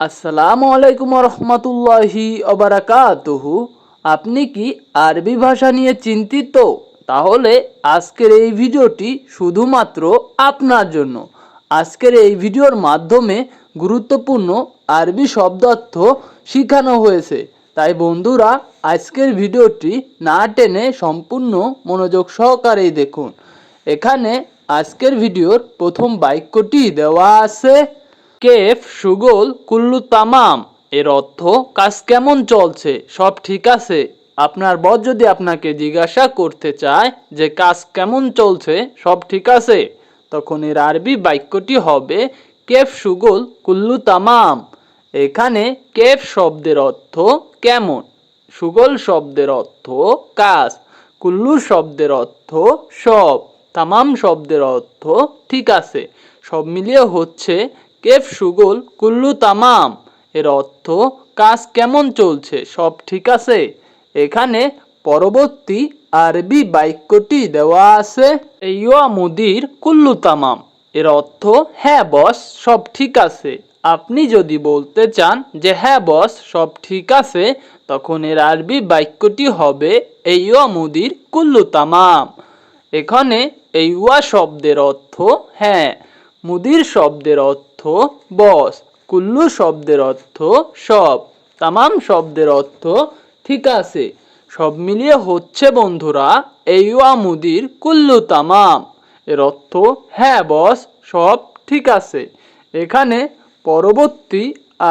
আসসালামু আলাইকুম রহমতুল্লাহি অবরাকাতুহু আপনি কি আরবি ভাষা নিয়ে চিন্তিত? তাহলে আজকের এই ভিডিওটি শুধুমাত্র আপনার জন্য। আজকের এই ভিডিওর মাধ্যমে গুরুত্বপূর্ণ আরবি শব্দার্থ শেখানো হয়েছে। তাই বন্ধুরা, আজকের ভিডিওটি না টেনে সম্পূর্ণ মনোযোগ সহকারেই দেখুন। এখানে আজকের ভিডিওর প্রথম বাক্যটি দেওয়া আছে কেফ, সুগোল, কুল্লু তামাম। এর অর্থ, কাজ কেমন চলছে? সব ঠিক আছে। আপনার বস যদি আপনাকে জিজ্ঞাসা করতে চায় যে কাজ কেমন চলছে, সব ঠিক আছে। তখন এর আরবি বাক্যটি হবে, কেফ, সুগোল, কুল্লু তামাম। এখানে কেফ শব্দের অর্থ কেমন? সুগল শব্দের অর্থ কাজ। কুল্লু শব্দের অর্থ সব। তামাম শব্দের অর্থ ঠিক আছে। সব মিলিয়ে হচ্ছে কেফ সুগল, কুল্লু তামাম। এর অর্থ, কাজ কেমন চলছে? সব ঠিক আছে? এখানে পরবর্তী আরবি বাক্যটি দেওয়া আছে ইয়া মুদির কুল্লু তামাম। এর অর্থ হ্যাঁ বস, সব ঠিক আছে। আপনি যদি বলতে চান যে হ্যাঁ বস, সব ঠিক আছে, তখন এর আরবি বাক্যটি হবে ইয়া মুদির কুল্লু তামাম। এখানে এই শব্দের অর্থ হ্যাঁ। মুদির শব্দের অর্থ বস। কুল্লু শব্দের অর্থ সব। তামাম শব্দের অর্থ ঠিক আছে। সব মিলিয়ে হচ্ছে বন্ধুরা, এই ওয়া মুদির কুল্লু তামাম। এর অর্থ হ্যাঁ বস, সব ঠিক আছে। এখানে পরবর্তী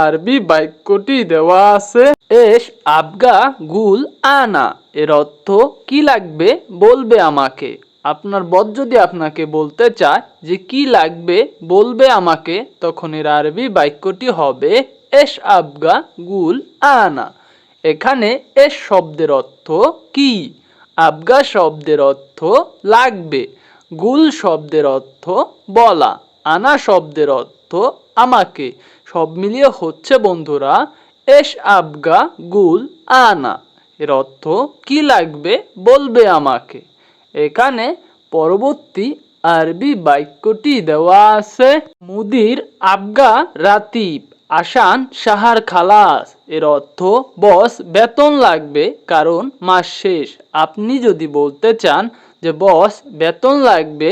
আরবি বাক্যটি দেওয়া আছে, এস আবগা গুল আনা। এর অর্থ কি লাগবে বলবে আমাকে? আপনার বদ যদি আপনাকে বলতে চায় যে কি লাগবে, বলবে আমাকে, তখন এর আরবি বাক্যটি হবে এস আবগা গুল আনা। এখানে এস শব্দের অর্থ কি? আবগা শব্দের অর্থ লাগবে। গুল শব্দের অর্থ বলা। আনা শব্দের অর্থ আমাকে। সব মিলিয়ে হচ্ছে বন্ধুরা এস আবগা গুল আনা। এর অর্থ কি লাগবে, বলবে আমাকে। এখানে পরবর্তী আরবি বাক্যটি দেওয়া আছে, মুদির আবগা রাতিব আসান সাহার খালাস। এর অর্থ, বস, বেতন লাগবে, কারণ মাস শেষ। আপনি যদি বলতে চান যে, বস, বেতন লাগবে,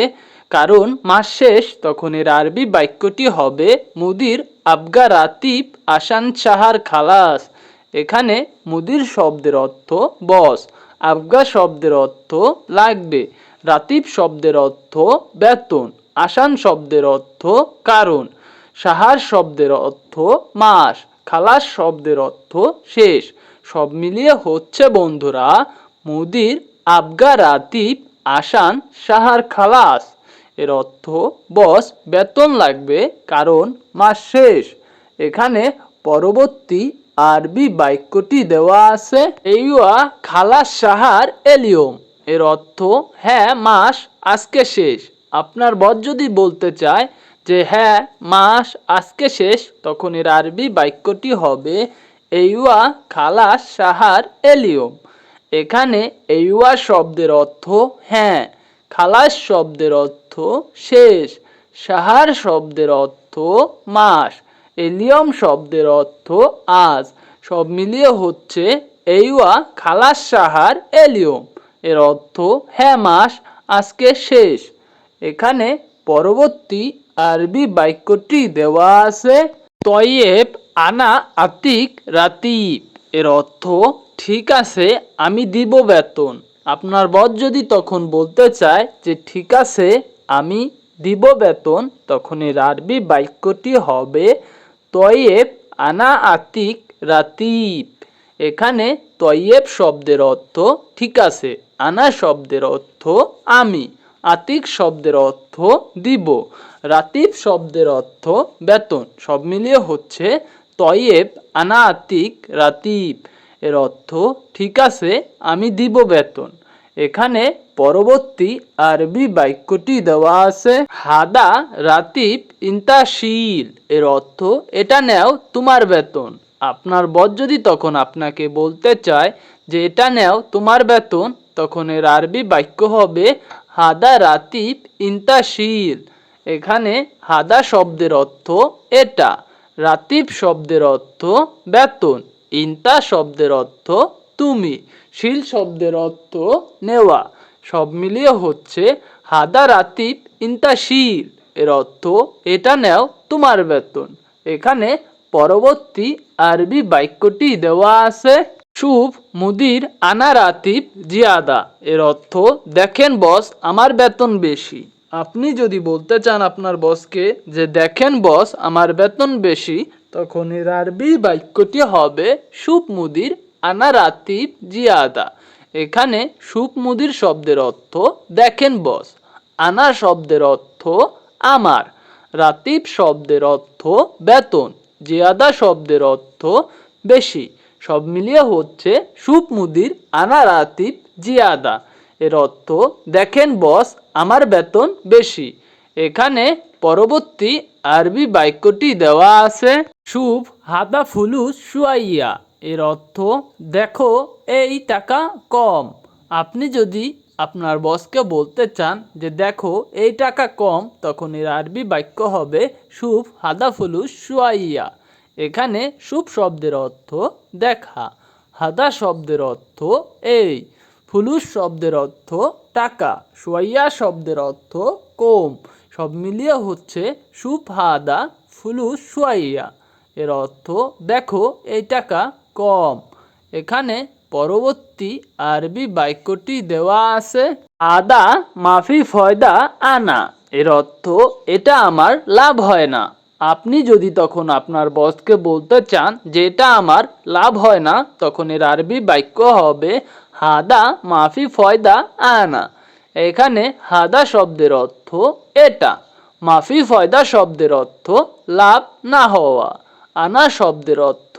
কারণ মাস শেষ, তখন এর আরবি বাক্যটি হবে, মুদির আবগা রাতিব আসান সাহার খালাস। এখানে মুদির শব্দের অর্থ, বস। আবগা শব্দের অর্থ লাগবে, রাতিব শব্দের অর্থ বেতন, আসান শব্দের অর্থ কারণ, সাহার শব্দের অর্থ মাস, খালাস শব্দের অর্থ শেষ। সব মিলিয়ে হচ্ছে, বন্ধুরা, মুদির আবগা রাতিব, আসান, সাহার, খালাস। এর অর্থ, বস, বেতন লাগবে, কারণ মাস শেষ। এখানে পরবর্তী আরবি বাক্যটি দেওয়া আছে এইয়া খালাস সাহার এলিয়ম। এর অর্থ হ্যাঁ মাস, আজকে শেষ। আপনার বর যদি বলতে চায় যে হ্যাঁ মাস, আজকে শেষ, তখন এর আরবি বাক্যটি হবে এইয়া খালাস সাহার এলিয়ম। এখানে এইয়া শব্দের অর্থ হ্যাঁ। খালাস শব্দের অর্থ, শেষ। সাহার শব্দের অর্থ, মাস। এলিয়ম শব্দের অর্থ আজ। সব মিলিয়ে হচ্ছে এইয়া খালাস সাহার এলিয়ম। এর অর্থ হ্যাঁ মাস, আজকে শেষ। এখানে পরবর্তী আরবি বাক্যটি দেওয়া আছে, তয়েব আনা আতিক রাতিব। এর অর্থ, ঠিক আছে, আমি দিব বেতন। আপনার বস যদি তখন বলতে চায় যে, ঠিক আছে, আমি দিব বেতন, তখন এর আরবি বাক্যটি হবে তয়েব আনা আতিক রাতিব। এখানে তয়েব শব্দের অর্থ ঠিক আছে, আনা শব্দের অর্থ আমি, আতিক শব্দের অর্থ দিব, রাতিব শব্দের অর্থ বেতন, সব মিলিয়ে হচ্ছে তয়েব আনা আতিক রাতিব। এর অর্থ ঠিক আছে, আমি দিব বেতন। এখানে পরবর্তী আরবি বাক্যটি দেওয়া আছে, হাদা রাতিব ইন্তাশীল। এর অর্থ, এটা নেও তোমার বেতন। আপনার বস যদি তখন আপনাকে বলতে চায় যে, এটা নেও তোমার বেতন, তখন এর আরবি বাক্য হবে, হাদা রাতিব ইন্তাশীল। এখানে হাদা শব্দের অর্থ এটা, রাতিব শব্দের অর্থ বেতন, ইন্তা শব্দের অর্থ তুমি। শিল শব্দের অর্থ নেওয়া। সব মিলিয়ে হচ্ছে হাদা রাতিব ইন্তা শিল। এর অর্থ, এটা নেও তোমার বেতন। এখানে পরবর্তী আরবি বাক্যটি দেওয়া আছে, শুভ মুদির আনা রাতিব জিয়াদা। এর অর্থ, দেখেন বস, আমার বেতন বেশি। আপনি যদি বলতে চান আপনার বসকে যে, দেখেন বস, আমার বেতন বেশি, তখন এর আরবি বাক্যটি হবে, শুভ মুদির আনা রাতিব জিয়াদা। এখানে শুভ মুদির শব্দের অর্থ, দেখেন বস, আনা শব্দের অর্থ, আমার রাতিব শব্দের অর্থ, বেতন জিয়াদা শব্দের অর্থ, বেশি সব মিলিয়ে হচ্ছে সুপ মুদির আনা রাতিব জিয়াদা। এর অর্থ, দেখেন বস, আমার বেতন বেশি এখানে পরবর্তী আরবি বাক্যটি দেওয়া আছে শুভ হাদা ফুলুস সুয়াইয়া এর অর্থ, দেখো, এই টাকা কম। আপনি যদি আপনার বসকে বলতে চান যে, দেখো, এই টাকা কম, তখন এর আরবি বাক্য হবে সুফ হাদা ফুলুস সুয়াইয়া এখানে শুভ শব্দের অর্থ, দেখা। হাদা শব্দের অর্থ, এই। ফুলুস শব্দের অর্থ, টাকা। সুয়াইয়া শব্দের অর্থ, কম। সব মিলিয়ে হচ্ছে, শুভ হাদা ফুলুস সুয়াইয়া এর অর্থ, দেখো, এই টাকা কম। এখানে পরবর্তী আরবি বাক্যটি দেওয়া আছে, আদা মাফি ফয়দা আনা। এর অর্থ, এটা আমার লাভ হয় না। আপনি যদি তখন আপনার বসকে বলতে চান যে, এটা আমার লাভ হয় না, তখন এর আরবি বাক্য হবে, হাদা মাফি ফয়দা আনা। এখানে হাদা শব্দের অর্থ, এটা। মাফি ফয়দা শব্দের অর্থ, লাভ না হওয়া। আনা শব্দের অর্থ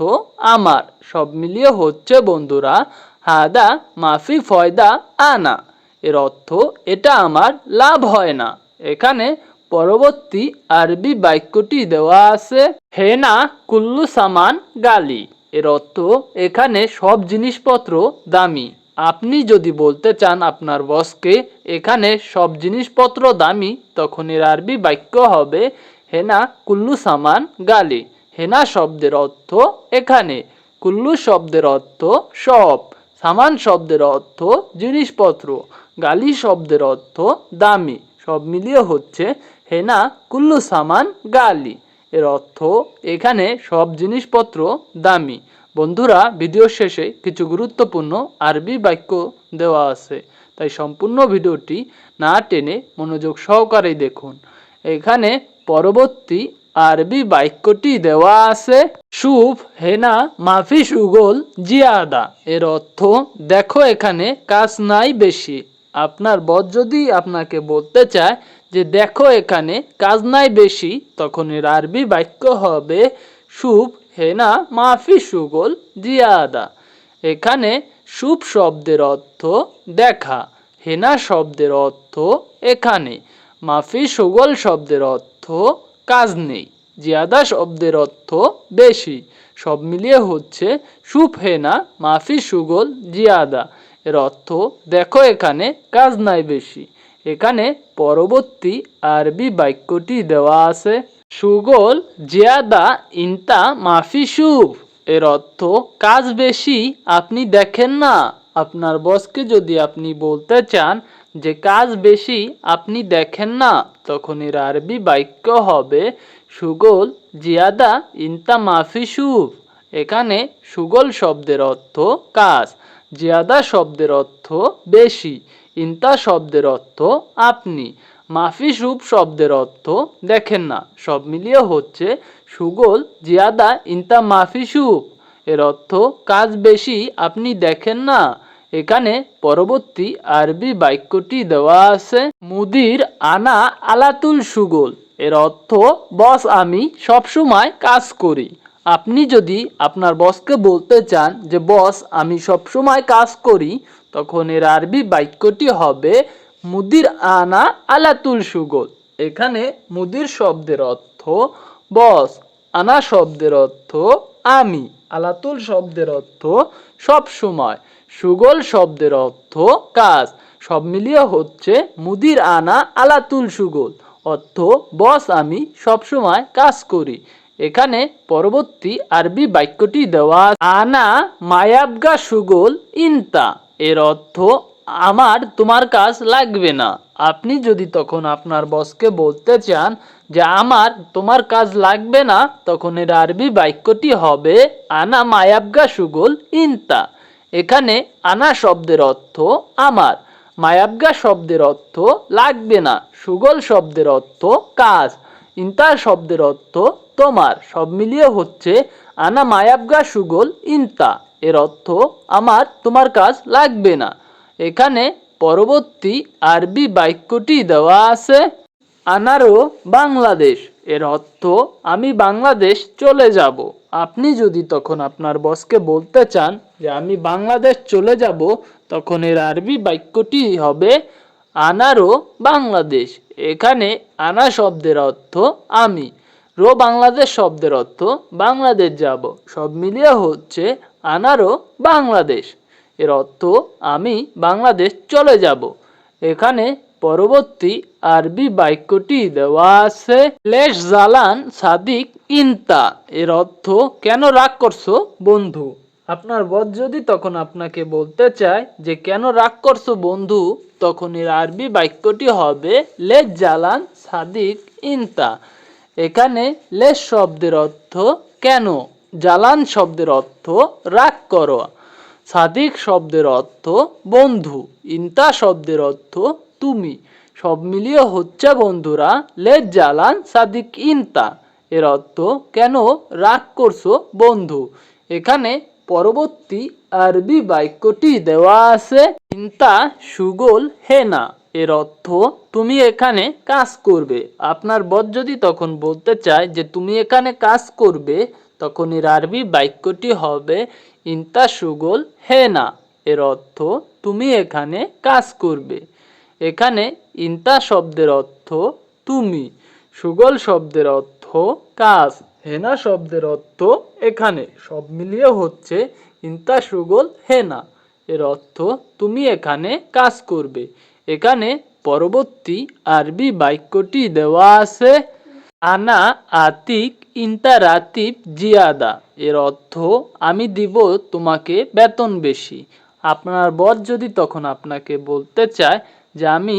আমার। সব মিলিয়ে হচ্ছে, বন্ধুরা, হাদা মাফি ফয়দা আনা। এর অর্থ, এটা আমার লাভ হয় না। এখানে পরবর্তী আরবি বাক্যটি দেওয়া আছে, হেনা কুল্লু সামান গালি। এর অর্থ, এখানে সব জিনিসপত্র দামি। আপনি যদি বলতে চান আপনার বসকে, এখানে সব জিনিসপত্র দামি, তখন এর আরবি বাক্য হবে হেনা কুল্লু সামান গালি। হেনা শব্দের অর্থ এখানে। কুল্লু শব্দের অর্থ সব। সামান শব্দের অর্থ জিনিসপত্র। গালি শব্দের অর্থ দামি। সব মিলিয়ে হচ্ছে হেনা, কুল্লু, সামান, গালি। এর অর্থ এখানে সব জিনিসপত্র দামি। বন্ধুরা, ভিডিও শেষে কিছু গুরুত্বপূর্ণ আরবি বাক্য দেওয়া আছে। তাই সম্পূর্ণ ভিডিওটি না টেনে মনোযোগ সহকারে দেখুন। এখানে পরবর্তী আরবি বাক্যটি দেওয়া আছে শুভ হেনা, মাফি, সুগোল, জিয়াদা। এর অর্থ, দেখো এখানে কাজ নাই বেশি। আপনার বস যদি আপনাকে বলতে চায় যে, দেখো এখানে কাজ নাই বেশি, তখন এর আরবি বাক্য হবে শুভ হেনা, মাফি, সুগোল, জিয়াদা। এখানে শুভ শব্দের অর্থ, দেখা। হেনা শব্দের অর্থ, এখানে। মাফি, সুগল শব্দের অর্থ কাজ নেই। জিয়াদা শব্দের অর্থ বেশি। সব মিলিয়ে হচ্ছে সুপ হেনা মাফি, সুগল, জিয়াদা। এর অর্থ, দেখো এখানে কাজ নাই বেশি। এখানে পরবর্তী আরবি বাক্যটি দেওয়া আছে। সুগল, জিয়াদা, ইনতা, মাফি, সুফ। এর অর্থ, কাজ বেশি, আপনি দেখেন না। আপনার বসকে যদি আপনি বলতে চান যে কাজ বেশি আপনি দেখেন না, তখন এর আরবি বাক্য হবে সুগল জিয়াদা ইনতা মাফি শুভ এখানে সুগল শব্দের অর্থ কাজ, জিয়াদা শব্দের অর্থ বেশি, ইনতা শব্দের অর্থ আপনি। মাফি শুভ শব্দের অর্থ দেখেন না, সব মিলিয়ে হচ্ছে সুগল জিয়াদা ইনতা মাফি শুভ এর অর্থ কাজ বেশি আপনি দেখেন না এখানে পরবর্তী আরবি বাক্যটি দেওয়া আছে, মুদির আনা আলাতুল সুগল এর অর্থ, বস, আমি সবসময় কাজ করি। আপনি যদি আপনার বসকে বলতে চান যে, বস, আমি সবসময় কাজ করি, তখন এর আরবি বাক্যটি হবে, মুদির আনা আলাতুল সুগল এখানে মুদির শব্দের অর্থ, বস, আনা শব্দের অর্থ, আমি। আলাতুল শব্দের অর্থ সব সময় সুগল শব্দের অর্থ কাজ। সব মিলিয়ে হচ্ছে মুদির আনা আলাতুল সুগল, অর্থ, বস, আমি সবসময় কাজ করি। এখানে পরবর্তী আরবি বাক্যটি দেওয়া আনা মায়াবগা সুগল ইনতা। এর অর্থ, আমার, তোমার কাজ লাগবে না। আপনি যদি তখন আপনার বসকে বলতে চান যে, আমার, তোমার কাজ লাগবে না, তখন এর আরবি বাক্যটি হবে, আনা মায়াবগা সুগল ইনতা। এখানে আনা শব্দের অর্থ আমার, মায়াবগা শব্দের অর্থ লাগবে না, সুগল শব্দের অর্থ কাজ ইন্তা শব্দের অর্থ তোমার, সব মিলিয়ে হচ্ছে আনা মায়াবগা, সুগল, ইন্তা, এর অর্থ আমার, তোমার কাজ লাগবে না। এখানে পরবর্তী আরবি বাক্যটি দেওয়া আছে। আনারো বাংলাদেশ। এর অর্থ, আমি বাংলাদেশ চলে যাব। আপনি যদি তখন আপনার বসকে বলতে চান যে, আমি বাংলাদেশ চলে যাব, তখন এর আরবি বাক্যটি হবে আনারো বাংলাদেশ। এখানে আনা শব্দের অর্থ, আমি। রো বাংলাদেশ শব্দের অর্থ, বাংলাদেশ যাব। সব মিলিয়ে হচ্ছে আনারো বাংলাদেশ। এর অর্থ, আমি বাংলাদেশ চলে যাব। এখানে পরবর্তী আরবি বাক্যটি দেওয়া আছে, লেশ জালান সাদিক ইনতা। এর অর্থ, কেন রাগ করছ, বন্ধু? আপনার বস যদি তখন আপনাকে বলতে চায় যে, কেন রাগ করছ, বন্ধু? তখন এর আরবি বাক্যটি হবে, লেশ জালান সাদিক ইনতা। এখানে লেশ শব্দের অর্থ, কেন? জালান শব্দের অর্থ, রাগ করো। সাদিক শব্দের অর্থ, বন্ধু। ইন্তা শব্দের অর্থ তুমি। সব মিলিয়ে হচ্ছে বন্ধুরা, লেজ জালান সাদিক ইনতা। এর অর্থ, কেন রাগ করছ বন্ধু? এখানে পরবর্তী আরবি বাক্যটি দেওয়া আছে, ইন্তা সুগোল হেনা। এর অর্থ, তুমি এখানে কাজ করবে। আপনার বস যদি তখন বলতে চায় যে তুমি এখানে কাজ করবে, তখন এর আরবি বাক্যটি হবে, ইন্তা সুগোল হেনা। এর অর্থ, তুমি এখানে কাজ করবে। এখানে ইন্তা শব্দের অর্থ তুমি, সুগল শব্দের অর্থ কাজ, হেনা শব্দের অর্থ এখানে। সব মিলিয়ে হচ্ছে ইন্তা, সুগল, হেনা। এর অর্থ তুমি এখানে কাজ করবে। এখানে পরবর্তী আরবি বাক্যটি দেওয়া আছে, আনা, আতিক ইন্তারাতিব জিয়াদা। এর অর্থ আমি দিব তোমাকে বেতন বেশি। আপনার বস যদি তখন আপনাকে বলতে চায় যে আমি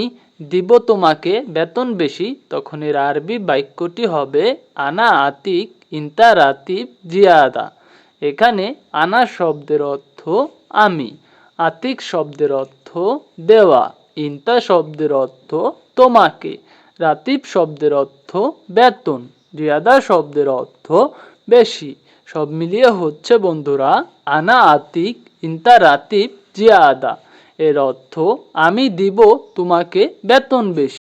দিব তোমাকে বেতন বেশি, তখন এর আরবি বাক্যটি হবে আনা আতিক ইন্তারাতিব জিয়াদা। এখানে আনা শব্দের অর্থ আমি, আতিক শব্দের অর্থ দেওয়া, ইন্তা শব্দের অর্থ তোমাকে, রাতিব শব্দের অর্থ বেতন, জিয়াদা শব্দের অর্থ বেশি। সব মিলিয়ে হচ্ছে বন্ধুরা, আনা আতিক ইন্তা রাতিব জিয়াদা। এর অর্থ আমি দিব তোমাকে বেতন বেশি।